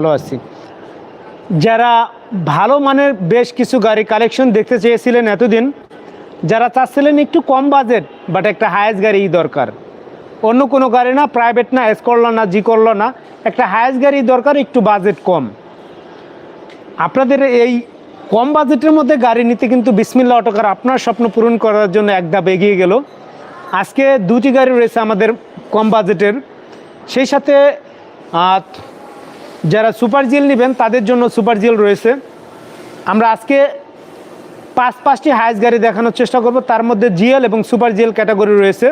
ভালো আছি। যারা ভালো মানের বেশ কিছু গাড়ি কালেকশন দেখতে চেয়েছিলেন এতদিন, যারা চাচ্ছিলেন একটু কম বাজেট বাট একটা হায়েস্ট গাড়ি দরকার। অন্য কোনো গাড়ি না প্রাইভেট না এস করল না জি করল না, একটা হায়েস্ট গাড়ি দরকার, একটু বাজেট কম। আপনাদের এই কম বাজেটের মধ্যে গাড়ি নিতে কিন্তু বিসমিল্লা অটোকার আপনার স্বপ্ন পূরণ করার জন্য এক ধাপ এগিয়ে গেল। আজকে দুটি গাড়ি রয়েছে আমাদের কম বাজেটের সেই সাথে যারা সুপার জিএল নেবেন, তাদের জন্য সুপার জেল রয়েছে। আমরা আজকে পাঁচ পাঁচটি হাইস্ট গাড়ি দেখানোর চেষ্টা করব। তার মধ্যে জিএল এবং সুপার জিএল ক্যাটাগরি রয়েছে।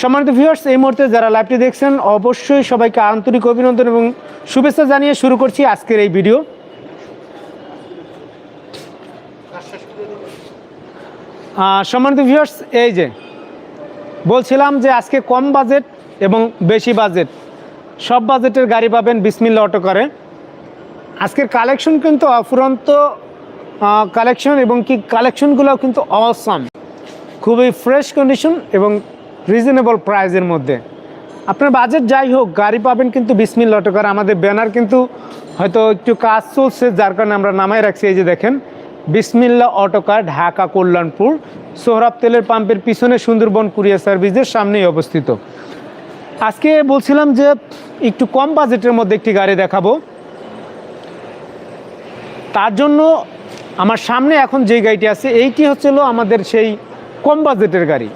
সম্মানিত ভিউয়ার্স, এই মুহূর্তে যারা লাইভটি দেখছেন, অবশ্যই সবাইকে আন্তরিক অভিনন্দন এবং শুভেচ্ছা জানিয়ে শুরু করছি আজকের এই ভিডিও। সম্মানিত ভিউয়ার্স, এই যে, বলছিলাম যে আজকে কম বাজেট এবং বেশি বাজেট। সব বাজেটের গাড়ি পাবেন বিসমিল্লা অটো করে। আজকের কালেকশন কিন্তু অফুরন্ত কালেকশন এবং কি কালেকশনগুলোও কিন্তু অসাম খুবই ফ্রেশ কন্ডিশন এবং রিজনেবল প্রাইসের মধ্যে। আপনার বাজেট যাই হোক, গাড়ি পাবেন কিন্তু বিসমিল্লা অটো করে। আমাদের ব্যানার কিন্তু হয়তো একটু কাজ চলছে, যার কারণে আমরা নামাই রাখছি। এই যে দেখেন বিসমিল্লা অটোকার ঢাকা কল্যাণপুর, সোহরাব তেলের পাম্পের পিছনে সুন্দরবন কুরিয়ার সার্ভিসের সামনেই অবস্থিত। আজকে বলছিলাম যে একটু কম বাজেটের মধ্যে একটি গাড়ি দেখাবো। তার জন্য আমার সামনে এখন যেই গাড়িটি আছে, এইটি হচ্ছিল আমাদের সেই কম বাজেটের গাড়ি।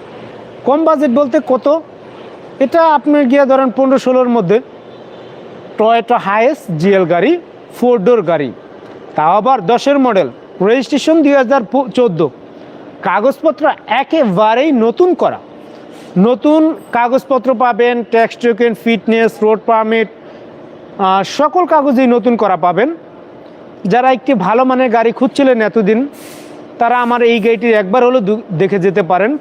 কম বাজেট বলতে কত? এটা আপনার গিয়ে ধরেন পনেরো ষোলোর মধ্যে। টয়েটো হায়েস্ট জিএল গাড়ি, ফোর ডোর গাড়ি। তাও আবার দশের মডেল, রেজিস্ট্রেশন দুই হাজার চোদ্দ। কাগজপত্র একেবারেই নতুন করা। নতুন কাগজপত্র পাবেন tax token fitness road permit সকল কাগজেই নতুন করা পাবেন। যারা একটি ভালো মানের গাড়ি খুঁজছিলেন এতদিন, তারা আমার এই গাড়িটি একবার হলেও দেখে যেতে পারেন।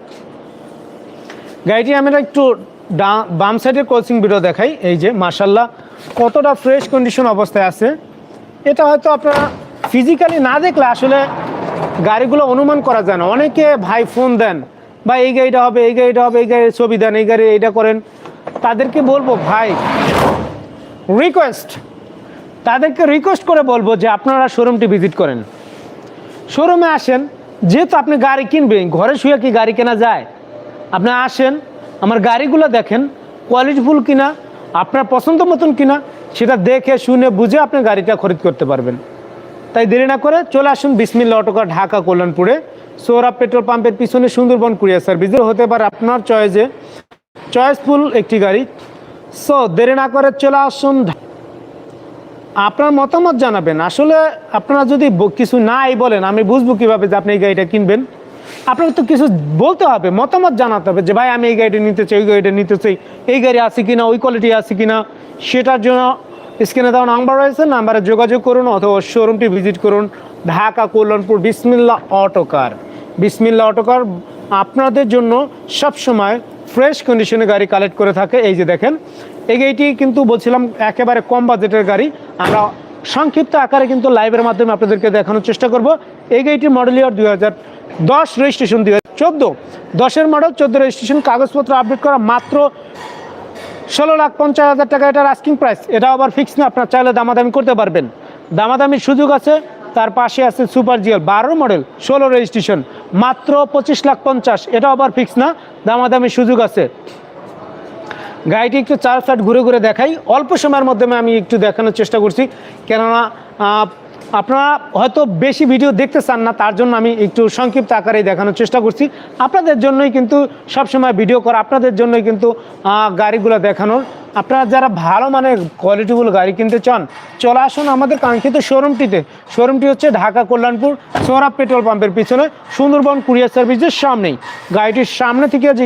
গাড়িটি আমরা একটু ডা- বাম সাইডের কোচিং ভিডিও দেখাই। এই যে মার্শাল্লাহ কতটা ফ্রেশ কন্ডিশন অবস্থায় আছে। এটা হয়তো আপনারা ফিজিক্যালি না দেখলে আসলে গাড়িগুলো অনুমান করা যায় না। অনেকে ভাই ফোন দেন বা এই গাড়িটা হবে, এই গাড়িটা হবে, এই গাড়ির ছবি দেন, এই গাড়ি এইটা করেন। তাদেরকে বলব, ভাই রিকোয়েস্ট তাদেরকে রিকোয়েস্ট করে বলব যে আপনারা শোরুমটি ভিজিট করেন। শোরুমে আসেন, যেহেতু আপনি গাড়ি কিনবেন, ঘরে শুয়ে কি গাড়ি কেনা যায়? আপনি আসেন, আমার গাড়িগুলো দেখেন কোয়ালিটিফুল কিনা, আপনার পছন্দ মতন কিনা, সেটা দেখে, শুনে, বুঝে আপনি গাড়িটা খরিদ করতে পারবেন। তাই দেরি না করে চলে আসুন বিসমিল্লা অটোকার ঢাকা কল্যাণপুরে। সৌরভ পেট্রোল পাম্পের পিছনে সুন্দরবন কুরিয়ার সার্ভিসের হতে পারে আপনার চয়েসে। চয়েসফুল একটি গাড়ি। সো, দেরি না করে চলে আসুন আপনার মতামত জানাবেন। আসলে আপনারা যদি কিছু নাই বলেন, আমি বুঝব কীভাবে যে আপনি এই গাড়িটা কিনবেন। আপনাকে তো কিছু বলতে হবে, মতামত জানাতে হবে যে, ভাই, আমি এই গাড়িটা নিতে চাই, ওই গাড়িটা নিতে চাই। এই গাড়ি আছে কিনা, ওই কোয়ালিটি আছে কিনা? সেটার জন্য স্ক্রিনে দেওয়া নাম্বার রয়েছে নাম্বারে যোগাযোগ করুন অথবা শোরুমটি ভিজিট করুন। ঢাকা, কল্যাণপুর বিসমিল্লা অটোকার বিসমিল্লা অটোকার আপনাদের জন্য সবসময় ফ্রেশ কন্ডিশনে গাড়ি কালেক্ট করে থাকে। এই যে দেখেন, এই গাড়িটি কিন্তু বলছিলাম একেবারে কম বাজেটের গাড়ি। আমরা সংক্ষিপ্ত আকারে কিন্তু লাইভের মাধ্যমে আপনাদেরকে দেখানোর চেষ্টা করব। এই গাড়িটির মডেল ইয়ার দুই হাজার দশ রেজিস্ট্রেশন দুই হাজার চোদ্দ। দশের মডেল চোদ্দ রেজিস্ট্রেশন কাগজপত্র আপডেট করা মাত্র ষোলো লাখ পঞ্চাশ হাজার টাকা। এটার আস্কিং প্রাইস এটা আবার ফিক্স না, আপনার চাইলে দামাদামি করতে পারবেন। দামাদামির সুযোগ আছে তার পাশে আছে সুপার জিএল, বারো মডেল, ষোলো রেজিস্ট্রেশন, মাত্র পঁচিশ লাখ পঞ্চাশ। এটা আবার ফিক্স না দামাদামির সুযোগ আছে। গাড়িটি একটু চার ফ্ল্যাট ঘুরে ঘুরে দেখাই। অল্প সময়ের মাধ্যমে আমি একটু দেখানোর চেষ্টা করছি। কেননা আপনারা হয়তো বেশি ভিডিও দেখতে চান না, তার জন্য আমি একটু সংক্ষিপ্ত আকারে দেখানোর চেষ্টা করছি। আপনাদের জন্যই কিন্তু সবসময় ভিডিও করা, আপনাদের জন্যই কিন্তু গাড়িগুলো দেখানোর। আপনারা যারা ভালো মানের কোয়ালিটিফুল গাড়ি কিনতে চান, চলে আসুন আমাদের কাঙ্ক্ষিত শোরুমটিতে শোরুমটি হচ্ছে ঢাকা কল্যাণপুর সৌরভ পেট্রোল পাম্পের পিছনে, সুন্দরবন কুরিয়ার সার্ভিসের সামনেই। গাড়িটির সামনে থেকে যে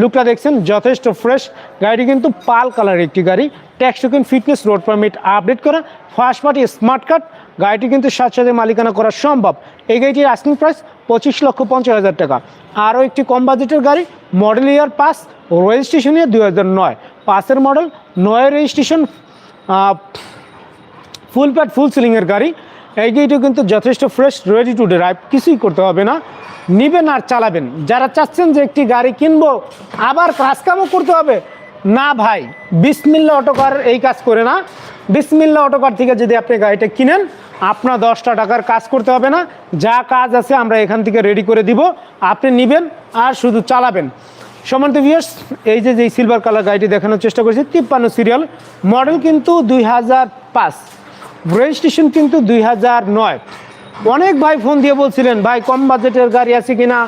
লুকটা দেখছেন, যথেষ্ট ফ্রেশ গাড়িটি কিন্তু পাল কালার একটি গাড়ি। Tax fitness road permit update করা। ফার্স্ট পার্টি স্মার্ট কার্ড গাড়িটি কিন্তু সাথে সাথে মালিকানা করা সম্ভব। এই গাড়িটির আস্কিং প্রাইস পঁচিশ লক্ষ পঞ্চাশ হাজার টাকা। আরও একটি কম বাজেটের গাড়ি model year pass registration year দুই হাজার নয়। পাসের মডেল নয় রেজিস্ট্রেশন ফুল প্যাড ফুল সিলিংয়ের গাড়ি। এই গাড়িটা কিন্তু যথেষ্ট ফ্রেশ রেডি টু ড্রাইভ কিছুই করতে হবে না। নিবেন আর চালাবেন। যারা চাচ্ছেন যে একটি গাড়ি কিনবো, আবার কাজ কামও করতে হবে, না ভাই। বিসমিল্লা অটোকার এই কাজ করে না। বিসমিল্লা অটোকার থেকে যদি আপনি গাড়িটা কিনেন আপনার দশটা টাকার কাজ করতে হবে না। যা কাজ আছে আমরা এখান থেকে রেডি করে দিব। আপনি নেবেন আর শুধু চালাবেন। সমান্ত ভিউয়ার্স এই যে যেই সিলভার কালার গাড়িটি দেখানোর চেষ্টা করেছি, তিপ্পান্ন সিরিয়াল মডেল কিন্তু দুই হাজার পাঁচ। রেজিস্ট্রেশন কিন্তু দুই হাজার নয়। অনেক ভাই ফোন দিয়ে বলছিলেন, ভাই, কম বাজেটের গাড়ি আছে কিনা?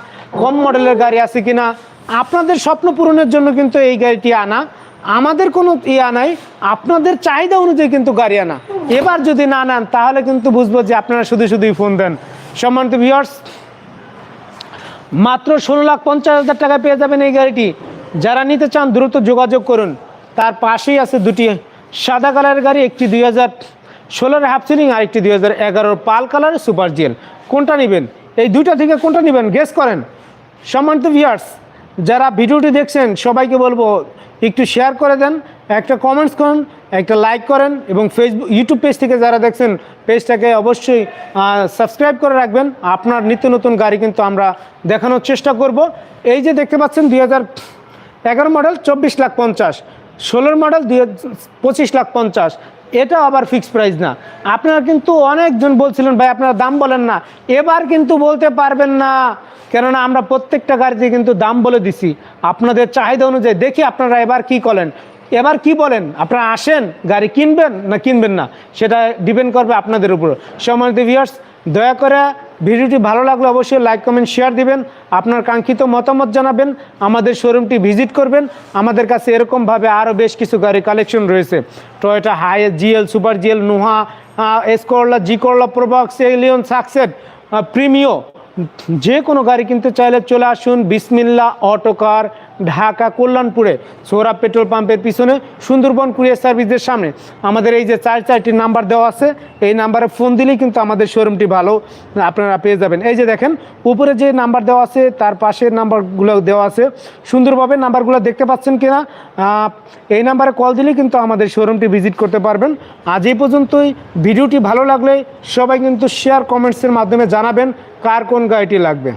কম মডেলের গাড়ি আছে কিনা? আপনাদের স্বপ্ন পূরণের জন্য কিন্তু এই গাড়িটি আনা। আমাদের কোনো ইয়া নাই, আপনাদের চাহিদা অনুযায়ী কিন্তু গাড়ি আনা। এবার যদি না নেন, তাহলে কিন্তু বুঝব যে আপনারা শুধু শুধুই ফোন দেন। সম্মানিত ভিউয়ার্স মাত্র ষোলো লাখ পঞ্চাশ হাজার টাকা পেয়ে যাবেন এই গাড়িটি। যারা নিতে চান, দ্রুত যোগাযোগ করুন। তার পাশেই আছে দুটি সাদা কালারের গাড়ি, একটি দুই হাজার ষোলোর হাফ সিলিং আর একটি দুই হাজার এগারোর পাল কালারের সুপার জিএল কোনটা নেবেন? এই দুইটা থেকে কোনটা নেবেন? গেস করেন। সম্মানিত ভিউয়ার্স যারা ভিডিওটি দেখছেন, সবাইকে বলব একটু শেয়ার করে দেন, একটা কমেন্টস করুন, একটা লাইক করেন এবং ফেসবুক ইউটিউব পেজ থেকে যারা দেখছেন পেজটাকে অবশ্যই সাবস্ক্রাইব করে রাখবেন। আপনার নিত্য নতুন গাড়ি কিন্তু আমরা দেখানোর চেষ্টা করব। এই যে দেখতে পাচ্ছেন দুই এগারো মডেল চব্বিশ লাখ পঞ্চাশ। ষোলোর মডেল দুই পঁচিশ লাখ পঞ্চাশ। এটা আবার ফিক্স প্রাইস না। আপনারা কিন্তু অনেকজন বলছিলেন, ভাই, আপনারা দাম বলেন না। এবার কিন্তু বলতে পারবেন না, কেননা আমরা প্রত্যেকটা গাড়িতে কিন্তু দাম বলে দিছি। আপনাদের চাহিদা অনুযায়ী দেখি আপনারা এবার কি করেন। এবার কি বলেন, আপনারা আসেন, গাড়ি কিনবেন না কিনবেন না, সেটা ডিপেন্ড করবে আপনাদের উপর। সম্মানিত ভিউয়ার্স দয়া করে ভিডিওটি ভালো লাগলে অবশ্যই লাইক, কমেন্ট শেয়ার দিবেন। আপনার কাঙ্ক্ষিত মতামত জানাবেন, আমাদের শোরুমটি ভিজিট করবেন। আমাদের কাছে এরকমভাবে আরও বেশ কিছু গাড়ি কালেকশন রয়েছে। Toyota hi GL super GL Noah X Corolla G করলা প্রোবক্স এলিয়ন সাকসেট প্রিমিও যে কোনো গাড়ি কিন্তু চাইলে চলে আসুন বিসমিল্লা অটোকার ঢাকা কল্যাণপুরে সৌরভ পেট্রোল পাম্পের পিছনে সুন্দরবন কুরিয়ার সার্ভিসের সামনে। আমাদের এই যে চার চারটি নাম্বার দেওয়া আছে, এই নাম্বারে ফোন দিলেই কিন্তু আমাদের শোরুমটি ভালো আপনারা পেয়ে যাবেন। এই যে দেখেন, উপরে যে নাম্বার দেওয়া আছে, তার পাশের নাম্বারগুলো দেওয়া আছে। সুন্দরভাবে নাম্বারগুলো দেখতে পাচ্ছেন কিনা এই নাম্বারে কল দিলেই কিন্তু আমাদের শোরুমটি ভিজিট করতে পারবেন। আজ এই পর্যন্তই। ভিডিওটি ভালো লাগলে সবাই কিন্তু শেয়ার, কমেন্টসের মাধ্যমে জানাবেন কার কোন গাড়িটি লাগবে।